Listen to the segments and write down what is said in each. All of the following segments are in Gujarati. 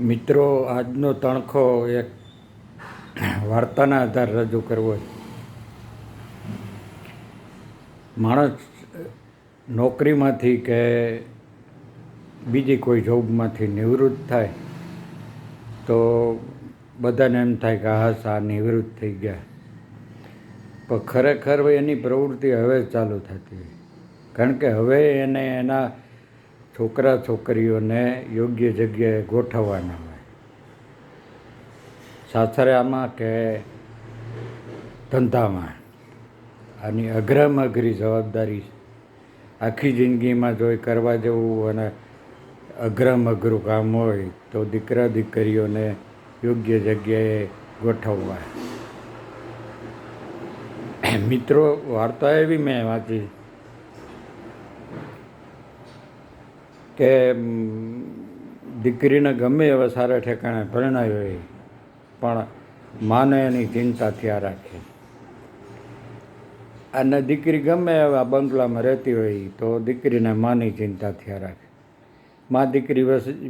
મિત્રો, આજનો તણખો એક વાર્તાના આધાર રજૂ કરવો માણસ નોકરીમાંથી કે બીજી કોઈ જોબમાંથી નિવૃત્ત થાય, તો બધાને એમ થાય કે હાસ આ નિવૃત્ત થઈ ગયા. પણ ખરેખર એની પ્રવૃત્તિ હવે ચાલુ થતી હોય. કારણ કે હવે એને એના છોકરા છોકરીઓને યોગ્ય જગ્યાએ ગોઠવવાના હોય. સાસરિયામાં કે ધંધામાં. આની અઘરામ અઘરી જવાબદારી. આખી જિંદગીમાં જો કરવા જેવું અને અઘરામ અઘરું કામ હોય તો દીકરા દીકરીઓને યોગ્ય જગ્યાએ ગોઠવવા. મિત્રો, વાર્તા એવી મેં વાંચી. કે દીકરીને ગમે એવા સારા ઠેકાણે પરણાવ્યો હોય, પણ માને એની ચિંતા થયા રાખે. અને દીકરી ગમે એવા બંગલામાં રહેતી હોય, તો દીકરીને માની ચિંતા થયા રાખે. મા દીકરી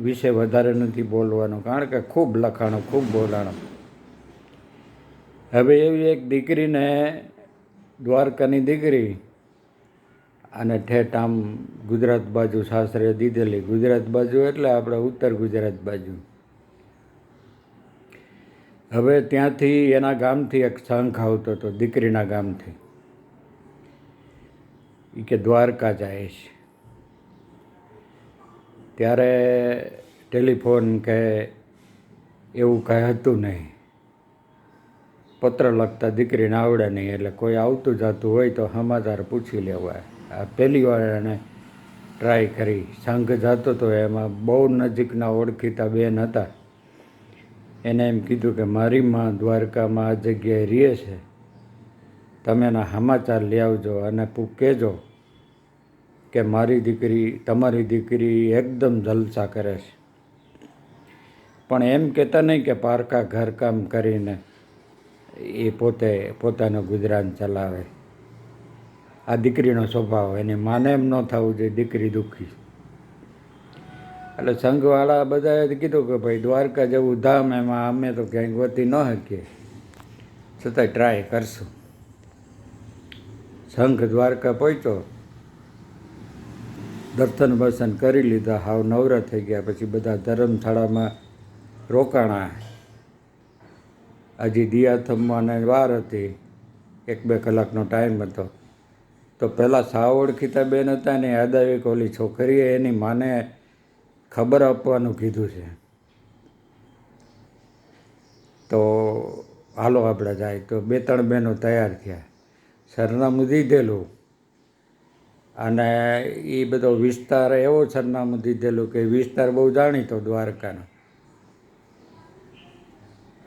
વિશે વધારે નથી બોલવાનું, કારણ કે ખૂબ લખાણું, ખૂબ બોલાણું. હવે એવી એક દીકરીને દ્વારકાની દીકરી અને ઠેઠ આમ ગુજરાત બાજુ સાસરે દીધેલી. ગુજરાત બાજુ એટલે આપણે ઉત્તર ગુજરાત બાજુ. હવે ત્યાંથી એના ગામથી એક શંખ આવતો હતો, દીકરીના ગામથી. એ કે દ્વારકા જાય છે. ત્યારે ટેલિફોન કે એવું કાંઈ હતું નહીં. પત્ર લખતા દીકરીને આવડે નહીં, એટલે કોઈ આવતું જતું હોય તો સમાચાર પૂછી લેવાય. પહેલી વાર એણે ટ્રાય કરી. સંઘ જતો તો એમાં બહુ નજીકના ઓળખીતા બેન હતા. એને એમ કીધું કે મારી માં દ્વારકામાં આ જગ્યાએ રહે છે. તમે એના સમાચાર લઈ આવજો અને કહેજો કે મારી દીકરી, તમારી દીકરી એકદમ જલસા કરે છે. પણ એમ કહેતા નહીં કે પારકા ઘરકામ કરીને એ પોતે, પોતાનું ગુજરાન ચલાવે. આ દીકરીનો સ્વભાવ એની માને એમ ન થવું જોઈએ, દીકરી દુઃખી. એટલે સંઘવાળા બધાએ કીધું કે ભાઈ દ્વારકા જેવું ધામ એમાં અમે તો ક્યાંય ગોતી ન શકીએ. છતાંય ટ્રાય કરશું. સંઘ દ્વારકા પહોંચ્યો. દર્શન બર્શન કરી લીધા. હાવ નવરા થઈ ગયા. પછી બધા ધર્મશાળામાં રોકાણા. હજી દિયા થમવાને વાર હતી. એક બે કલાકનો ટાઈમ હતો. તો પહેલાં સાવ ઓળખીતા બેન હતા ને યાદ આવી કે છોકરીએ એની માને ખબર આપવાનું કીધું છે. તો હાલો આપણે જાય. તો બે ત્રણ બહેનો તૈયાર થયા. સરનામું દીધેલું. અને એ બધો વિસ્તાર એવો સરનામું દીધેલું કે વિસ્તાર બહુ જાણીતો દ્વારકાનો.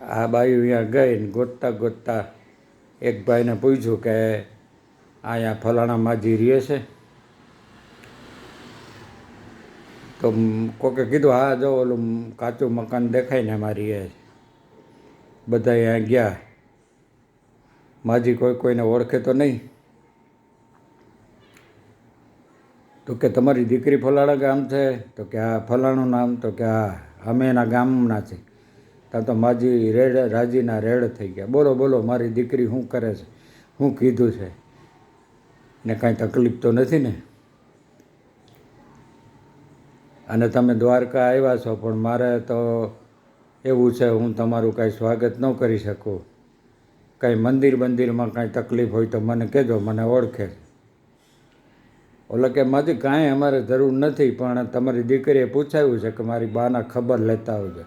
આ બાઈ અહીંયા ગઈ ને ગોતતા ગોતતા એક ભાઈને પૂછ્યું કે અહીંયા ફલાણા માજી રહે છે. તો કોકે કીધું, હા, જો ઓલું કાચું મકાન દેખાય ને એમાં રહે બધા અહીંયા ગયા. માજી કોઈ કોઈને ઓળખે તો નહીં. તો કે, તમારી દીકરી ફલાણા ગામ છે? તો કે આ ફલાણું નામ. તો કે, હા, અમે એના ગામના છે. ત્યાં તો માજી રેડ, રાજીના રેડ થઈ ગયા. બોલો બોલો, મારી દીકરી શું કરે છે? શું કીધું છે? ને કાંઈ તકલીફ તો નથી ને? અને તમે દ્વારકા આવ્યા છો, પણ મારે તો એવું છે, હું તમારું કાંઈ સ્વાગત ન કરી શકું. કાંઈ મંદિર મંદિરમાં કાંઈ તકલીફ હોય તો મને કહેજો, મને ઓળખે. ઓલે કે માજી કાંઈ અમારે જરૂર નથી, પણ તમારી દીકરીએ પૂછાયું છે કે મારી બાના ખબર લેતા આવજો.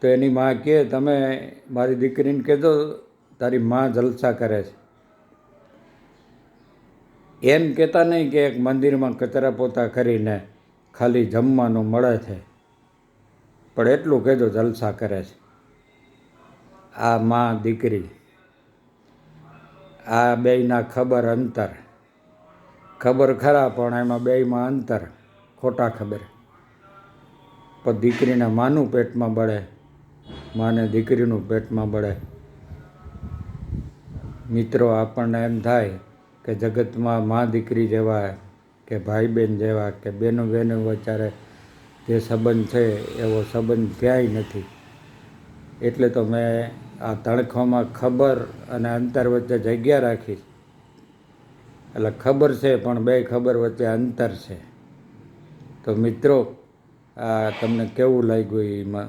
તો એની માં કહે તમે મારી દીકરીને કહેજો, તારી માં જલસા કરે છે. એમ કહેતા નહીં કે એક મંદિરમાં કચરા પોતા કરીને ખાલી જમવાનું મળે છે. પણ એટલું કહેજો જલસા કરે છે. આ મા દીકરી, આ બેયના ખબર અંતર. ખબર ખરા, પણ એમાં બેયમાં અંતર, ખોટા ખબર. પણ દીકરીને માનું પેટમાં બળે, માને દીકરીનું પેટમાં બળે. મિત્રો, આપણને એમ થાય કે જગતમાં મા દીકરી જેવા કે ભાઈ બહેન જેવા કે બેનો બહેનો વચારે જે સંબંધ છે, એવો સંબંધ ક્યાંય નથી. એટલે તો મેં આ તણખોમાં ખબર અને અંતર વચ્ચે જગ્યા રાખી. એટલે ખબર છે, પણ બે ખબર વચ્ચે અંતર છે. તો મિત્રો, આ તમને કેવું લાગ્યું એમાં?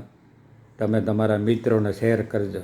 તમે તમારા મિત્રોને શેર કરજો.